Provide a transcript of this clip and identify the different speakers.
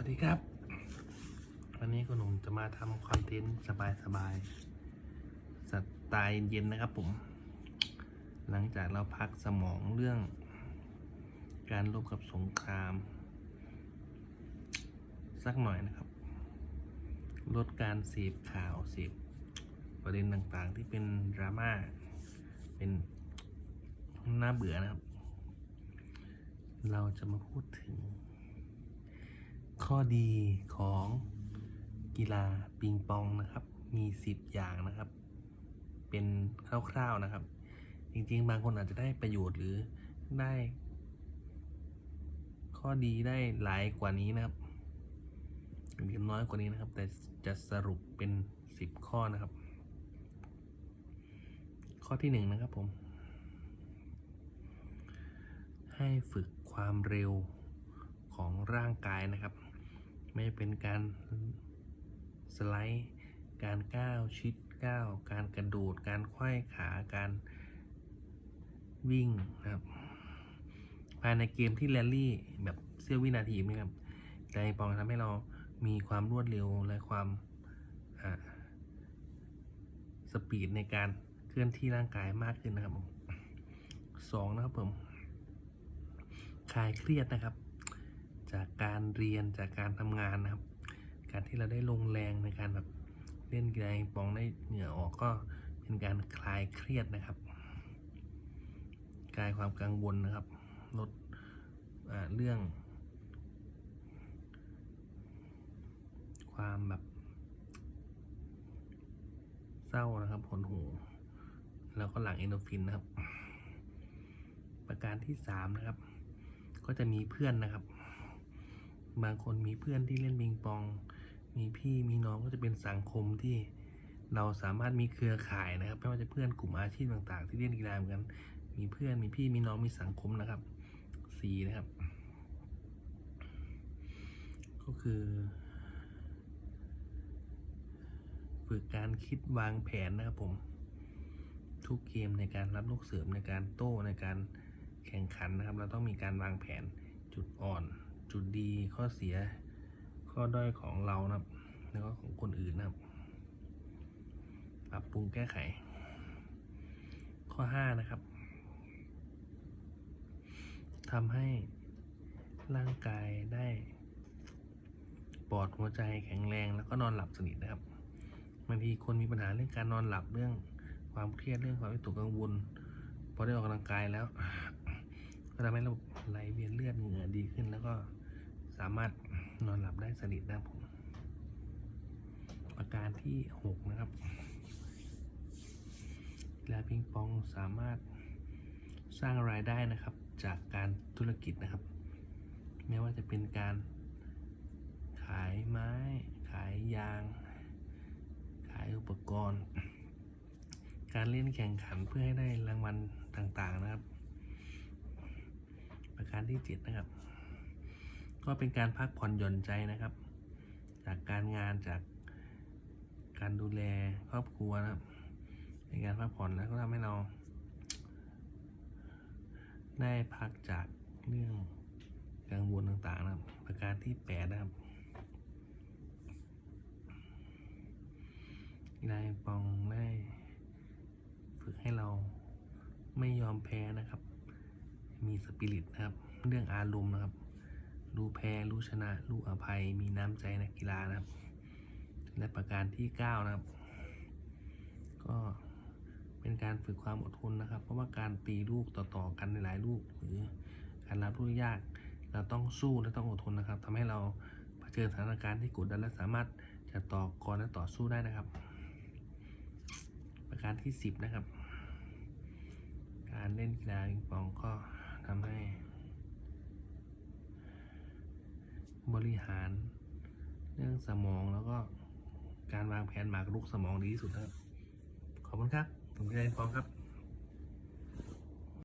Speaker 1: วัสดีครับ วันนี้คุณหนุ่มจะมาทำคอนเทนต์สบายๆสไตล์เย็นนะครับผม หลังจากเราพักสมองเรื่อง การรบกับสงคราม สักหน่อยนะครับ ลดการเสพข่าวเสพประเด็นต่างๆที่เป็นดราม่าเป็นน่าเบื่อนะครับ เราจะมาพูดถึง ข้อดีของกีฬาปิงปองนะครับ มีสิบอย่างนะครับ เป็นคร่าวๆนะครับ จริงๆ บางคนอาจจะได้ประโยชน์หรือได้ ข้อดีได้หลายกว่านี้นะครับหรือน้อยกว่านี้นะครับ แต่จะสรุปเป็นสิบข้อนะครับ ข้อที่หนึ่งนะครับผม ให้ฝึกความเร็วของร่างกายนะครับ ไม่เป็นการสไลด์ การก้าวชิดก้าว การกระโดด การไขว้ขา การวิ่งนะครับ ภายในเกมที่แรลลี่แบบเสี้ยววินาทีนะครับใจปองทำให้เรามีความรวดเร็วและความสปีดในการเคลื่อนที่ร่างกายมากขึ้นนะครับผมสองนะครับผมคลายเครียดนะครับ จากการเรียนจากการทำงานนะครับ การที่เราได้ลงแรงในการแบบเล่นกีฬาปองได้เหงื่อออกก็เป็นการคลายเครียดนะครับ คลายความกังวลนะครับ ลดเรื่อง ความแบบ เศร้านะครับหดหูแล้วก็หลังเอนโดฟินนะครับ ประการที่สามนะครับ ก็จะมีเพื่อนนะครับ บางคนมีเพื่อนที่เล่นบิงปอง มีพี่มีน้องก็จะเป็นสังคมที่เราสามารถมีเครือข่ายนะครับไม่ว่าจะเพื่อนกลุ่มอาชีพต่าง ๆ ที่เล่นกีฬาเหมือนกัน มีเพื่อนมีพี่มีน้องมีสังคมนะครับสีนะครับ ก็คือฝึกการคิดวางแผนนะครับผม ทุกเกมในการรับลูกเสริมในการโต้ในการแข่งขันนะครับ เราต้องมีการวางแผนจุดอ่อน จุดดีข้อเสีย ข้อด้อยของเรานะครับ แล้วก็ของคนอื่นนะครับ ปรับปรุงแก้ไข ข้อ 5 นะครับทำให้ร่างกายได้ปอดหัวใจแข็งแรงแล้วก็นอนหลับสนิทนะครับบางทีคนมีปัญหาเรื่องการนอนหลับเรื่องความเครียดเรื่องความวิตกกังวลพอได้ออกกำลังกายแล้วก็ทำให้ระบบไหลเวียนเลือดเหงื่อดีขึ้นแล้วก็ สามารถนอนหลับได้สนิทนะครับผมอาการที่ 6 นะครับกีฬาพิงปองสามารถสร้างรายได้นะครับจากการธุรกิจนะครับ ไม่ว่าจะเป็นการขายไม้ ขายยาง ขายอุปกรณ์ การเล่นแข่งขันเพื่อให้ได้รางวัลต่างๆนะครับ ประการที่ 7 นะครับ ก็เป็นการพักผ่อนหย่อนใจนะครับ จากการงานจากการดูแลครอบครัวนะครับในการพักผ่อนแล้วก็ทำให้เรา ได้พักจากเรื่องกังวลต่างๆนะครับ ประการที่8นะครับนายปองได้ฝึกให้เราไม่ยอมแพ้นะครับ มีสปิริตนะครับ เรื่องอารมณ์นะครับ รู้แพ้ รู้ชนะ รู้อภัย มีน้ำใจนักกีฬานะครับ และประการที่ 9 นะครับ ก็เป็นการฝึกความอดทนนะครับ เพราะว่าการตีลูกต่อๆกันในหลายลูกหรือการรับลูกยาก เราต้องสู้และต้องอดทนนะครับทำให้เราเผชิญสถานการณ์ที่กดดันและสามารถจะต่อกรและต่อสู้ได้นะครับ ประการที่ 10 นะครับ การเล่นกีฬาปิงปองก็ทำให้ บริหาร เรื่องสมองแล้วก็การวางแผนหมากรุกสมองดีที่สุดครับ ขอบคุณครับผมพิชัยพร้อมครับ